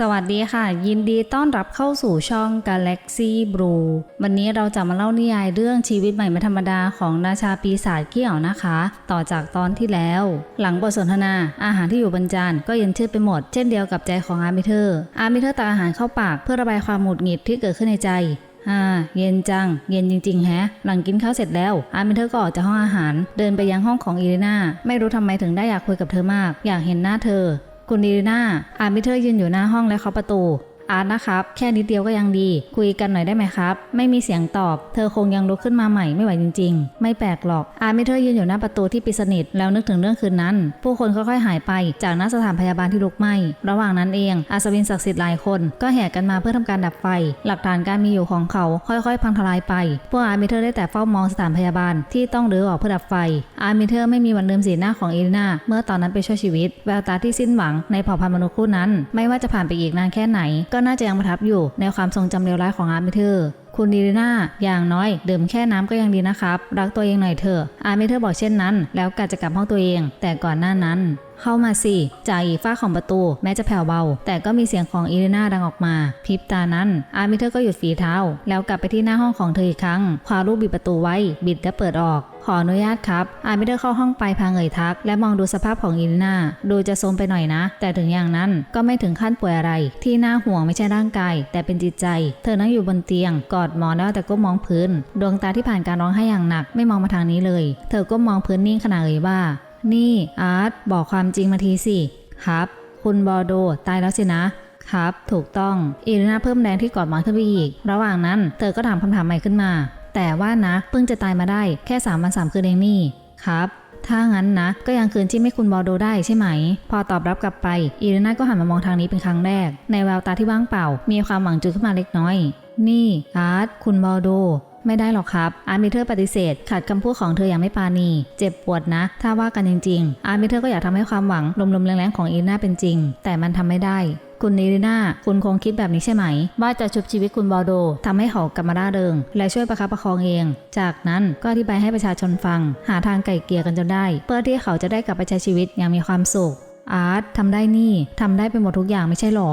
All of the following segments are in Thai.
สวัสดีค่ะ ยินดีต้อนรับเข้าสู่ช่อง Galaxy Blue วันนี้เราจะมาเล่านิยายเรื่องชีวิตใหม่ไม่ธรรมดาของราชาปีศาจเกี้ยวนะคะ ต่อจากตอนที่แล้ว หลังบทสนทนา อาหารที่อยู่บนจานก็เย็นชืดไปหมด เช่นเดียวกับใจของอาร์มิเธอร์ อาร์มิเธอร์ตักอาหารเข้าปากเพื่อระบายความหงุดหงิดที่เกิดขึ้นในใจอ่าเย็นจัง เย็นจริง ๆ แฮะ หลังกินข้าวเสร็จแล้ว อาร์มิเธอร์ก็ออกจากห้องอาหาร เดินไปยังห้องของอีเลนาไม่รู้ทำไมถึงได้อยากคุยกับเธอมาก อยากเห็นหน้าเธอ คุณอีเลนาอามิเธอร์ยืนอยู่หน้าห้องและเคาะประตู อาร์ตนะครับ แค่นิดเดียวก็ยังดี คุยกันหน่อยได้ไหมครับ ไม่มีเสียงตอบ เธอคงยังลุกขึ้นมาใหม่ไม่ไหวจริง ๆ ไม่แปลกหรอก อาร์มิเธอร์ยืนอยู่หน้าประตูที่ปิดสนิทแล้วนึกถึงเรื่องคืนนั้น ผู้คนค่อยๆหายไป จากหน้าสถานพยาบาลที่ลุกไหม้ ระหว่างนั้นเอง อาสวินศักดิ์สิทธิ์หลายคน ก็แห่กันมาเพื่อทำการดับไฟ หลักฐานการมีอยู่ของเขา ค่อยๆ พังทลายไป พวกอาร์มิเธอร์ได้แต่เฝ้ามองสถานพยาบาลที่ต้องรื้อออกเพื่อดับไฟ อาร์มิเธอร์ไม่มีวันลืมสีหน้าของเอลินาเมื่อตอนนั้นไปช่วยชีวิต แววตาที่สิ้นหวังในเผ่าพันธุ์มนุษย์คู่นั้น ไม่ว่าจะผ่านไปอีกนานแค่ไหนก็น่าจะยังประทับอยู่ในความทรงจำเลวร้ายของอาร์มิเธอร์คุณดีน่าอย่างน้อยดื่มแค่น้ำก็ยังดีนะครับ รักตัวเองหน่อยเถอะอาร์มิเธอร์บอกเช่นนั้น แล้วกะจะกลับห้องตัวเอง แต่ก่อนหน้านั้น เข้ามาสิ จากอีกฝ้าของประตู แม้จะแผ่วเบา แต่ก็มีเสียงของอีเลนาดังออกมาพริบตานั้น อาร์มิเธอร์ก็หยุดฝีเท้า แล้วกลับไปที่หน้าห้องของเธออีกครั้งคว้าลูกบิดประตูไว้ บิดและเปิดออก ขออนุญาตครับ อาร์มิเธอร์เข้าห้องไปพางเอ่ยทัก และมองดูสภาพของอีเลนาดูจะโทมไปหน่อยนะ แต่ถึงอย่างนั้นก็ไม่ถึงขั้นป่วยอะไร ที่น่าห่วงไม่ใช่ร่างกาย แต่เป็นจิตใจ เธอนั่งอยู่บนเตียง กอดหมอนแล้วแต่ก็มองพื้น ดวงตาที่ผ่านการร้องไห้อย่างหนัก ไม่มองมาทางนี้เลย เธอก็มองพื้นนิ่งขณะเอ่ยว่า นี่อาร์ตบอกความจริงมาทีสิครับ คุณบอโดตายแล้วสินะครับ ถูกต้อง อีเลนาเพิ่มแรงที่กอดหมอนขึ้นไปอีก ระหว่างนั้น เธอก็ถามคำถามใหม่ขึ้นมา แต่ว่านะเพิ่งจะตายมาได้แค่สามวันสามคืนเองนี่ครับถ้างั้นนะ ก็ยังคืนที่ไม่คุณบอโดได้ใช่ไหม พอตอบรับกลับไป อีเรน่าก็หันมามองทางนี้เป็นครั้งแรก ในแววตาที่ว่างเปล่า มีความหวังจุดขึ้นมาเล็กน้อย นี่อาร์ตคุณบอโด ไม่ได้หรอกครับ อาร์มิเธอร์ปฏิเสธ ขัดคำพูดของเธออย่างไม่ปาณี เจ็บปวดนะ ถ้าว่ากันจริง ๆ อาร์มิเธอร์ก็อยากทำให้ความหวังลมๆแรงๆของอีน่าเป็นจริง แต่มันทำไม่ได้คุณนีริน่า คุณคงคิดแบบนี้ใช่ไหม ว่าจะชุบชีวิตคุณบอโดทำให้เขากลับมาร่าเริง และช่วยประคับประคองเอง จากนั้นก็อธิบายให้ประชาชนฟัง หาทางไก่เกลี่ยกันจนได้ เพื่อที่เขาจะได้กลับไปใช้ชีวิตอย่างมีความสุข อาร์ตทำได้นี่ ทำได้ไปหมดทุกอย่างไม่ใช่หรอ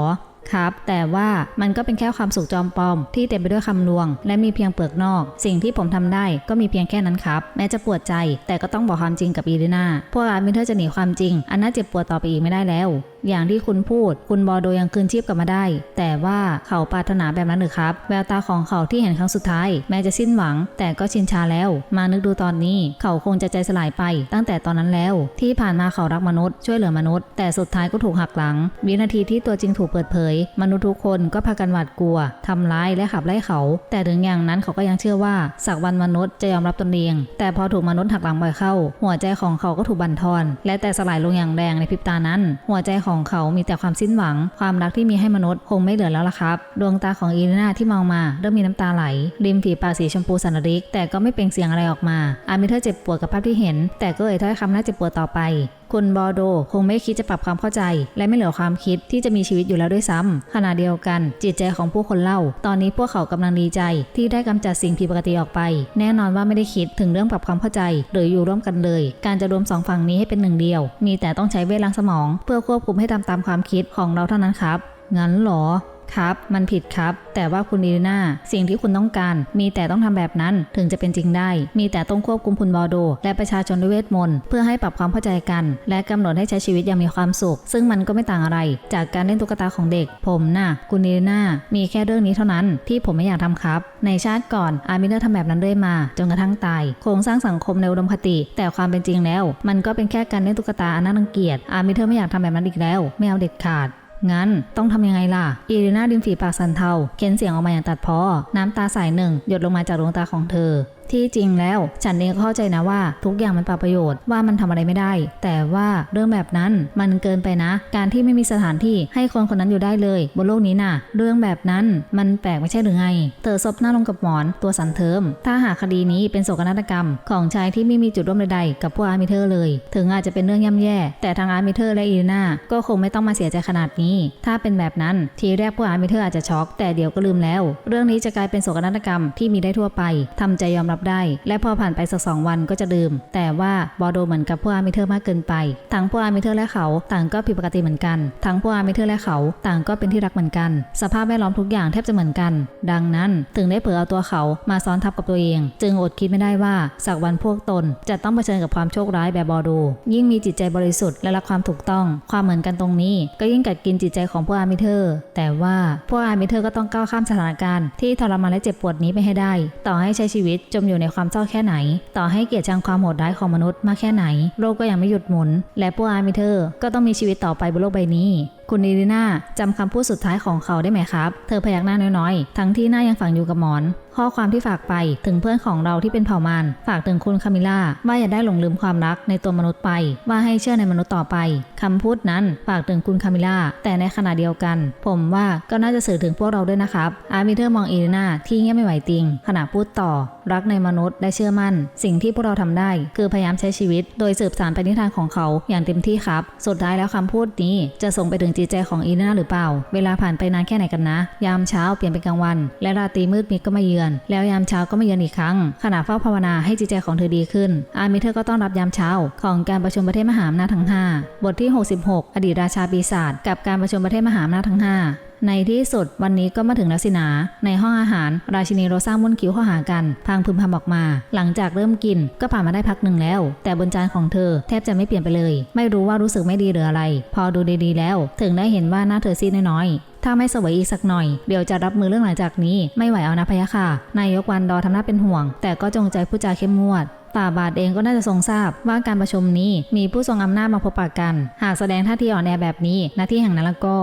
ครับ แต่ว่ามันก็เป็นแค่ความสุขจอมปลอม ที่เต็มไปด้วยคำลวง และมีเพียงเปลือกนอก สิ่งที่ผมทำได้ก็มีเพียงแค่นั้นครับ แม้จะปวดใจ แต่ก็ต้องบอกความจริงกับอีลิน่าพวกอาร์มิเทอร์จะหนีความจริง อันน่าเจ็บปวดต่อไปอีกไม่ได้แล้ว อย่างที่คุณพูด คุณบอโดยังคืนชีพกลับมาได้ แต่ว่าเขาปรารถนาแบบนั้นหรือครับ แววตาของเขาที่เห็นครั้งสุดท้าย แม้จะสิ้นหวัง แต่ก็ชินชาแล้ว มานึกดูตอนนี้ เขาคงจะใจสลายไป ตั้งแต่ตอนนั้นแล้ว ที่ผ่านมาเขารักมนุษย์ช่วยเหลือมนุษย์ แต่สุดท้ายก็ถูกหักหลัง วินาทีที่ตัวจริงถูกเปิดเผย มนุษย์ทุกคนก็พากันหวาดกลัวทำร้ายและขับไล่เขา แต่ถึงอย่างนั้นเขาก็ยังเชื่อว่าสักวันมนุษย์จะยอมรับตนเอง แต่พอถูกมนุษย์หักหลังบ่อยเข้า หัวใจของเขาก็ถูกบั่นทอน และแต่สลายลงอย่างแรงในพริบตานั้น หัวใจของเขามีแต่ความสิ้นหวัง ความรักที่มีให้มนุษย์คงไม่เหลือแล้วล่ะครับ ดวงตาของอีเลนาที่มองมาเริ่มมีน้ำตาไหล ริมฝีปากสีชมพูสันริก แต่ก็ไม่เป็นเสียงอะไรออกมาอามิเธอเจ็บปวดกับภาพที่เห็น แต่ก็เอ่ยถ้อยคำน่าเจ็บปวดต่อไป คุณบอโดคงไม่คิดจะปรับความเข้าใจ และไม่เหลือความคิดที่จะมีชีวิตอยู่แล้วด้วยซ้ำขณะเดียวกัน จิตใจของผู้คนเล่า ตอนนี้พวกเขากำลังดีใจ ที่ได้กำจัดสิ่งผิดปกติออกไป แน่นอนว่าไม่ได้คิดถึงเรื่องปรับความเข้าใจ หรืออยู่ร่วมกันเลย การจะรวมสองฝั่งนี้ให้เป็นหนึ่งเดียว มีแต่ต้องใช้เวล้างสมอง เพื่อควบคุมให้ตามตามความคิดของเราเท่านั้นครับงั้นหรอ ครับ มันผิดครับ แต่ว่าคุณดีน่าสิ่งที่คุณต้องการ มีแต่ต้องทำแบบนั้นถึงจะเป็นจริงได้ มีแต่ต้องควบคุมคุณบอโด และประชาชนด้วยเวทมนต์เพื่อให้ปรับความเข้าใจกัน และกำหนดให้ใช้ชีวิตอย่างมีความสุข ซึ่งมันก็ไม่ต่างอะไร จากการเล่นตุ๊กตาของเด็ก ผมน่ะคุณดีน่ามีแค่เรื่องนี้เท่านั้นที่ผมไม่อยากทำครับ ในชาติก่อนอาร์มิเนอร์ทำแบบนั้นเรื่อยมา จนกระทั่งตายโครงสร้างสังคมในอุดมคติ แต่ความเป็นจริงแล้ว มันก็เป็นแค่การเล่นตุ๊กตาอันน่ารังเกียจอาร์มิเนอร์ไม่อยากทำแบบนั้นอีกแล้วไม่เอาเด็ดขาด งั้นต้องทำยังไงล่ะ อีรีนาริมฝีปากสันเทา เค้นเสียงออกมาอย่างตัดพ้อน้ำตาสายหนึ่ง หยดลงมาจากดวงตาของเธอที่จริงแล้วฉันเองก็เข้าใจนะว่า ทุกอย่างมันเปล่าประโยชน์ว่ามันทำอะไรไม่ได้ แต่ว่าเรื่องแบบนั้นมันเกินไปนะ การที่ไม่มีสถานที่ให้คนคนนั้นอยู่ได้เลย บนโลกนี้น่ะ เรื่องแบบนั้นมันแปลกไม่ใช่หรือไง เธอซบหน้าลงกับหมอนตัวสันเทิม ถ้าหากคดีนี้เป็นโศกนาฏกรรม ของชายที่ไม่มีจุดร่วมใดๆกับพวกอาร์มิเธอร์เลย ถึงอาจจะเป็นเรื่องย่ำแย่ แต่ทางอาร์มิเธอร์และอีลีนาก็คงไม่ต้องมาเสียใจขนาดนี้ ถ้าเป็นแบบนั้นทีแรกพวกอาร์มิเธอร์อาจจะช็อกแต่เดี๋ยวก็ลืมแล้ว เรื่องนี้จะกลายเป็นโศกนาฏกรรมที่มีได้ทั่วไปทำใจยอมรับรับได้ และพอผ่านไปสักสองวันก็จะดื่ม แต่ว่าบอโดเหมือนกับพวกอาร์มิเทอร์มากเกินไป ทั้งพวกอาร์มิเทอร์และเขาต่างก็ผิดปกติเหมือนกัน ทั้งพวกอาร์มิเทอร์และเขาต่างก็เป็นที่รักเหมือนกัน สภาพแวดล้อมทุกอย่างแทบจะเหมือนกัน ดังนั้นถึงได้เผลอเอาตัวเขามาซ้อนทับกับตัวเอง จึงอดคิดไม่ได้ว่าสักวันพวกตนจะต้องเผชิญกับความโชคร้ายแบบบอโด ยิ่งมีจิตใจบริสุทธิ์และรักความถูกต้อง ความเหมือนกันตรงนี้ ก็ยิ่งกัดกินจิตใจของพวกอาร์มิเทอร์ แต่ว่าพวกอาร์มิเทอร์ก็ต้องก้าวข้ามสถานการณ์ที่ทรมานและเจ็บปวดนี้ไปให้ได้ ต่อให้ใช้ชีวิตจมอยู่ในความเศร้าแค่ไหน ต่อให้เกลียดชังความโหดร้ายของมนุษย์มากแค่ไหน โลกก็ยังไม่หยุดหมุน และพวกอาร์มิเทอร์ก็ต้องมีชีวิตต่อไปบนโลกใบนี้ คุณนีริน่าจำคำพูดสุดท้ายของเขาได้ไหมครับ เธอพยักหน้าน้อยๆ ทั้งที่หน้ายังฝังอยู่กับหมอน ข้อความที่ฝากไปถึงเพื่อนของเราที่เป็นเผ่ามารฝากถึงคุณคามิล่าว่าอย่าได้หลงลืมความรักในตัวมนุษย์ไป ว่าให้เชื่อในมนุษย์ต่อไปคำพูดนั้นฝากถึงคุณคามิล่าแต่ในขณะเดียวกัน ผมว่าก็น่าจะสื่อถึงพวกเราด้วยนะครับ อาร์มิเทอร์มองเอเลนาที่เงียบไม่ไหวติง ขณะพูดต่อ รักในมนุษย์และเชื่อมั่น สิ่งที่พวกเราทำได้ คือพยายามใช้ชีวิต โดยสืบสานปณิธานของเขาอย่างเต็มที่ครับ สุดท้ายแล้วคำพูดนี้จะส่งไปถึงจิตใจของอีนาหรือเปล่า เวลาผ่านไปนานแค่ไหนกันนะ ยามเช้าเปลี่ยนเป็นกลางวัน และราตรีมืดมิดก็มาเยือน แล้วยามเช้าก็มาเยือนอีกครั้ง ขณะเฝ้าภาวนาให้จิตใจของเธอดีขึ้น อาร์มิเธอร์ก็ต้อนรับยามเช้า ของการประชุมประเทศมหาอำนาจทั้ง 5 บทที่ 66 อดีตราชาปีศาจกับการประชุมประเทศมหาอำนาจทั้ง 5 ในที่สุดวันนี้ก็มาถึงแล้วสินะในห้องอาหาร ราชินีโรซ่ามุ่นคิ้วเข้าหากันพางพึมพำออกมา หลังจากเริ่มกินก็ผ่านมาได้พักหนึ่งแล้ว แต่บนจานของเธอแทบจะไม่เปลี่ยนไปเลย ไม่รู้ว่ารู้สึกไม่ดีหรืออะไร พอดูดีๆแล้ว ถึงได้เห็นว่าหน้าเธอซีดน้อยๆถ้าไม่สวยอีกสักหน่อย เดี๋ยวจะรับมือเรื่องหลังจากนี้ไม่ไหวเอานะพะยะค่ะ นายกวันดอทำหน้าเป็นห่วง แต่ก็จงใจพูดจาเข้มงวดฝ่าบาทเองก็น่าจะทรงทราบว่าการประชุมนี้มีผู้ทรงอำนาจมาพบปะกัน หากแสดงท่าทีอ่อนแอแบบนี้หน้าที่แห่งนั้นแล้วก็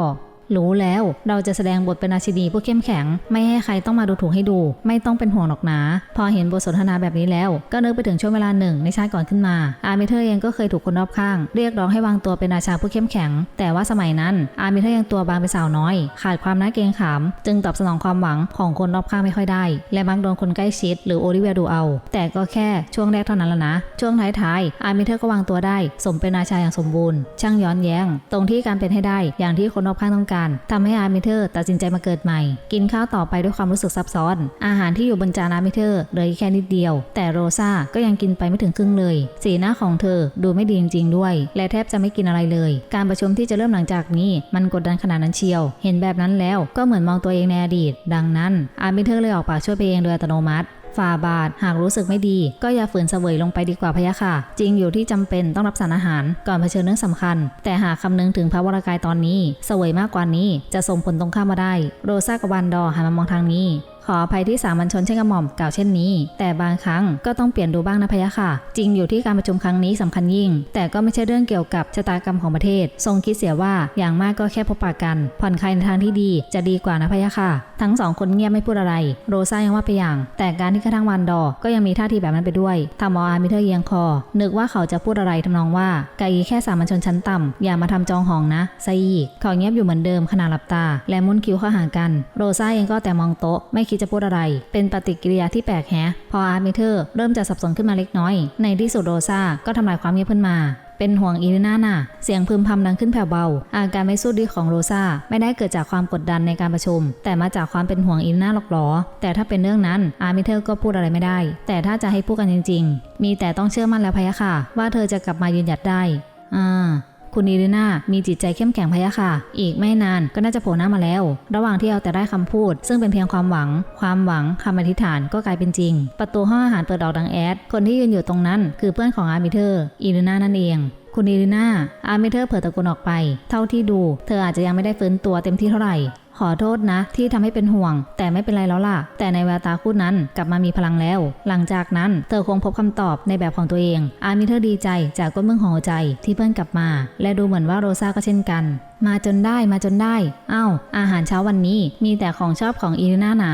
รู้แล้ว เราจะแสดงบทเป็นราชินีผู้เข้มแข็ง ไม่ให้ใครต้องมาดูถูกให้ดู ไม่ต้องเป็นห่วงหรอกนะ พอเห็นบทสนทนาแบบนี้แล้ว ก็นึกไปถึงช่วงเวลาหนึ่งในชาติก่อนขึ้นมา อาร์มิเทอร์เองก็เคยถูกคนรอบข้าง เรียกร้องให้วางตัวเป็นราชาผู้เข้มแข็ง แต่ว่าสมัยนั้น อาร์มิเทอร์ยังตัวบางเป็นสาวน้อย ขาดความน่าเกรงขาม จึงตอบสนองความหวังของคนรอบข้างไม่ค่อยได้ และมักโดนคนใกล้ชิด หรือโอลิเวียดูเอา แต่ก็แค่ช่วงแรกเท่านั้นละนะ ช่วงท้ายๆอาร์มิเทอร์ก็วางตัวได้ สมเป็นราชาอย่างสมบูรณ์ ช่างย้อนแย้ง ตรงที่การเป็นให้ได้ อย่างที่คนรอบข้างต้องการทำให้อาร์มิเทอร์ตัดสินใจมาเกิดใหม่ กินข้าวต่อไปด้วยความรู้สึกซับซ้อน อาหารที่อยู่บนจานอาร์มิเทอร์เหลยแค่นิดเดียว แต่โรซาก็ยังกินไปไม่ถึงครึ่งเลย สีหน้าของเธอดูไม่ดีจริงๆด้วย และแทบจะไม่กินอะไรเลย การประชุมที่จะเริ่มหลังจากนี้ มันกดดันขนาดนั้นเชียว เห็นแบบนั้นแล้วก็เหมือนมองตัวเองในอดีต ดังนั้นอาร์มิเทอร์เลยออกปากช่วยไปเองโดยอัตโนมัติ ฝ่าบาทหากรู้สึกไม่ดี ก็อย่าฝืนเสวยลงไปดีกว่าพะยะค่ะ จริงอยู่ที่จำเป็นต้องรับสารอาหารก่อนเผชิญเรื่องสำคัญ แต่หากคำนึงถึงพระวรากายตอนนี้ เสวยมากกว่านี้จะส่งผลตรงข้ามมาได้ โรซากับวันดอหันมามองทางนี้ ขออภัยที่สามัญชนเช่นกระหม่อมกล่าวเช่นนี้ แต่บางครั้งก็ต้องเปลี่ยนดูบ้างนะพะยะค่ะ จริงอยู่ที่การประชุมครั้งนี้สำคัญยิ่ง แต่ก็ไม่ใช่เรื่องเกี่ยวกับชะตากรรมของประเทศ ทรงคิดเสียว่าอย่างมากก็แค่พบปะกัน ผ่อนคลายในทางที่ดีจะดีกว่านะพะยะค่ะ ทั้งสองคนเงียบไม่พูดอะไร โรซ่ายังว่าไปอย่าง แต่การที่กระทั่งวันดอ ก็ยังมีท่าทีแบบนั้นไปด้วยทำเอาอาร์มิเทอร์เอียงคอ นึกว่าเขาจะพูดอะไรทำนองว่าไกแค่สามัญชนชั้นต่ำอย่ามาทำจองหองนะไซอีกเขาเงียบอยู่เหมือนเดิมขณะหลับตา และมุนคิ้วเข้าหากัน โรซ่าเองก็แต่มองโต๊ะไม่คิดจะพูดอะไร เป็นปฏิกิริยาที่แปลกแฮะ พออาร์มิเทอร์เริ่มจะสับสนขึ้นมาเล็กน้อย ในที่สุดโรซ่าก็ทำลายความเงียบขึ้นมาเป็นห่วงอีลิน่าน่ะ เสียงพึมพำดังขึ้นแผ่วเบา อาการไม่สู้ดีของโรซาไม่ได้เกิดจากความกดดันในการประชุม แต่มาจากความเป็นห่วงอีลิน่าหรอกหรอ แต่ถ้าเป็นเรื่องนั้น อาร์มิเทอร์ก็พูดอะไรไม่ได้ แต่ถ้าจะให้พูดกันจริง ๆ มีแต่ต้องเชื่อมั่นแล้วพะยะค่ะ ว่าเธอจะกลับมายืนหยัดได้ อ่า คุณอีลิน่ามีจิตใจเข้มแข็งพะยะค่ะ อีกไม่นานก็น่าจะโผล่หน้ามาแล้ว ระหว่างที่เอาแต่ได้คำพูด ซึ่งเป็นเพียงความหวัง ความหวังคำอธิษฐานก็กลายเป็นจริง ประตูห้องอาหารเปิดออกดังแอด คนที่ยืนอยู่ตรงนั้น คือเพื่อนของอาร์มิเทอร์อีลิน่านั่นเองคุณอีลิน่าอาร์มิเทอร์เผยตะโกนออกไป เท่าที่ดู เธออาจจะยังไม่ได้ฟื้นตัวเต็มที่เท่าไหร่ ขอโทษนะ ที่ทำให้เป็นห่วง แต่ไม่เป็นไรแล้วล่ะ แต่ในแววตาคู่นั้นกลับมามีพลังแล้ว หลังจากนั้นเธอคงพบคำตอบในแบบของตัวเอง อามิเธอร์ดีใจจากก้นมึงของหัวใจที่เพื่อนกลับมา และดูเหมือนว่าโรซาก็เช่นกันมาจนได้มาจนได้อ้าวอาหารเช้าวันนี้มีแต่ของชอบของอีลิน่าหนา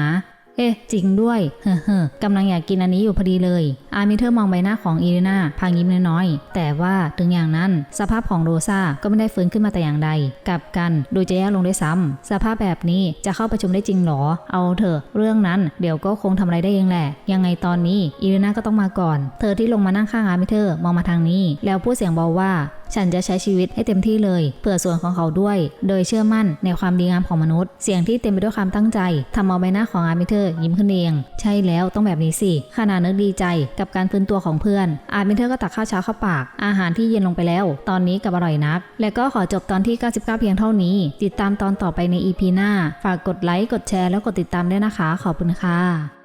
เอ๊ะ จริงด้วย เฮ้อเฮ้อกำลังอยากกินอันนี้อยู่พอดีเลย อาร์มิเทอร์มองใบหน้าของอีเลนาพางยิ้มน้อยๆ แต่ว่าถึงอย่างนั้นสภาพของโรซาก็ไม่ได้ฟื้นขึ้นมาแต่อย่างใด กลับกันดูจะแย่ลงด้วยซ้ำสภาพแบบนี้จะเข้าประชุมได้จริงหรอ เอาเถอะ เรื่องนั้นเดี๋ยวก็คงทำอะไรได้เองแหละ ยังไงตอนนี้อีเลนาก็ต้องมาก่อน เธอที่ลงมานั่งข้างอาร์มิเทอร์มองมาทางนี้ แล้วพูดเสียงเบาว่าฉันจะใช้ชีวิตให้เต็มที่เลยเพื่อส่วนของเขาด้วย โดยเชื่อมั่นในความดีงามของมนุษย์ เสียงที่เต็มไปด้วยความตั้งใจทำเอาใบหน้าของอาร์มิเธอร์ยิ้มขึ้นเอง ใช่แล้วต้องแบบนี้สิขณะนึกดีใจกับการฟื้นตัวของเพื่อน อาร์มิเธอร์ก็ตักข้าวเช้าเข้าปาก อาหารที่เย็นลงไปแล้ว ตอนนี้กับอร่อยนัก และก็ขอจบตอนที่ 99 เพียงเท่านี้ ติดตามตอนต่อไปใน EP หน้า ฝากกดไลค์กดแชร์แล้วกดติดตามด้วยนะคะ ขอบคุณค่ะ